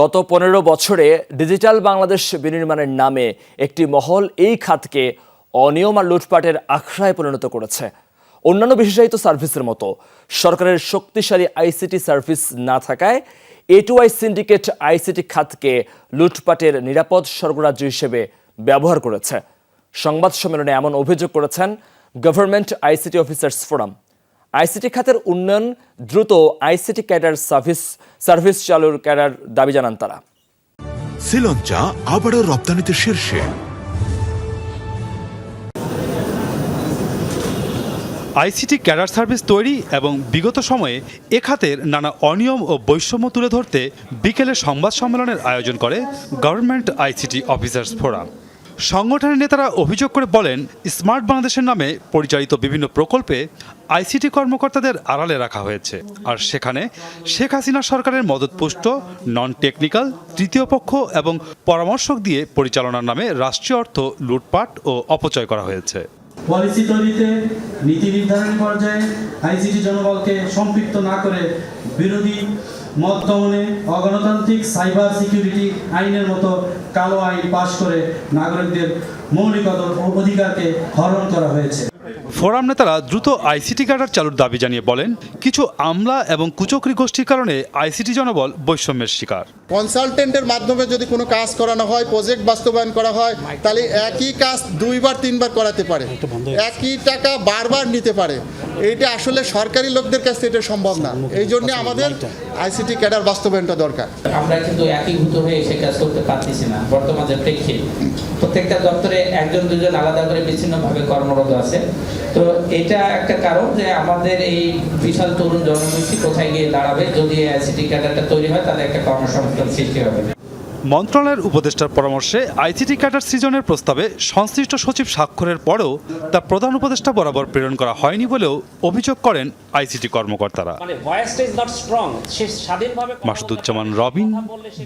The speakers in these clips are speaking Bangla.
গত পনেরো বছরে ডিজিটাল বাংলাদেশ বিনির্মাণের নামে একটি মহল এই খাতকে অনিয়ম আর লুটপাটের আখড়ায় পরিণত করেছে। অন্যান্য বিশেষায়িত সার্ভিসের মতো। সরকারের শক্তিশালী আইসিটি সার্ভিস না থাকায় A two I syndicate ICT খাতকে লুটপাটের নিরাপদ সরবরাজ্য হিসেবে ব্যবহার করেছে। সংবাদ সম্মেলনে এমন অভিযোগ করেছেন government ICT officers forum ICT খাতের উন্নয়ন দ্রুত আইসিটি ক্যাডার সার্ভিস সার্ভিস চালুর ক্যাডার দাবি জানান তারা। শ্রীলঞ্চা আবারও রপ্তানিতে শীর্ষে। আইসিটি ক্যাডার সার্ভিস তৈরি এবং বিগত সময়ে এ খাতের নানা অনিয়ম ও বৈষম্য তুলে ধরতে বিকেলে সংবাদ সম্মেলনের আয়োজন করে গভর্নমেন্ট আইসিটি অফিসার্স ফোরাম। সংগঠনের নেতারা অভিযোগ করে বলেন, স্মার্ট বাংলাদেশের নামে পরিচালিত বিভিন্ন প্রকল্পে আইসিটি কর্মকর্তাদের আড়ালে রাখা হয়েছে। আর সেখানে শেখ হাসিনা সরকারের মদতপুষ্ট নন টেকনিক্যাল তৃতীয় পক্ষ এবং পরামর্শক দিয়ে পরিচালনার নামে রাষ্ট্রীয় অর্থ লুটপাট ও অপচয় করা হয়েছে। পলিসি তৈরিতে নীতি নির্ধারণ পর্যায়ে আইসিটি জনবলকে সম্পৃক্ত না করে বিরোধী মত দমনে অগণতান্ত্রিক সাইবার সিকিউরিটি আইনের মতো কালো আইন পাশ করে নাগরিকদের মৌলিক অধিকারকে হরণ করা হয়েছে। ফোরাম নেতারা দ্রুত আইসিটি ক্যাডার চালুর দাবি জানিয়ে বলেন কিছু আমলা এবং কুচক্রি গোষ্ঠীর কারণে আইসিটি জনবল বৈষম্যের শিকার। কনসালটেন্টের মাধ্যমে যদি কোনো কাজ করানো হয় প্রজেক্ট বাস্তবায়ন করা হয় তাহলে একই কাজ দুইবার তিনবার করাতে পারে। একই টাকা বারবার নিতে পারে। এইটা আসলে সরকারি লোকদের কাছে এটা সম্ভব না। এই জন্য আমাদের আইসিটি ক্যাডার বাস্তবায়নটা দরকার। আমরা কিন্তু একীভূত হয়ে সে কাজ করতে পারতেছি না বর্তমানে প্রেক্ষিত। প্রত্যেকটা দপ্তরে একজন দুজন আলাদা করে বিচ্ছিন্নভাবে কর্মরত আছে। তো এটা একটা কারণ যে আমাদের এই বিশাল তরুণ জনগোষ্ঠী কোথায় গিয়ে দাঁড়াবে? যদি আইসিটি ক্যাডারটা তৈরি হয় তাহলে একটা কর্মসংস্থান সৃষ্টি হবে। মন্ত্রণালয়ের উপদেষ্টার পরামর্শে আইসিটি ক্যাডার সৃজনের প্রস্তাবে সংশ্লিষ্ট সচিব স্বাক্ষরের পরেও তা প্রধান উপদেষ্টা বরাবর প্রেরণ করা হয়নি বলেও অভিযোগ করেন আইসিটি কর্মকর্তারা। মানে মাসুদুজ্জামান রবিন,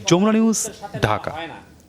যমুনা নিউজ, ঢাকা।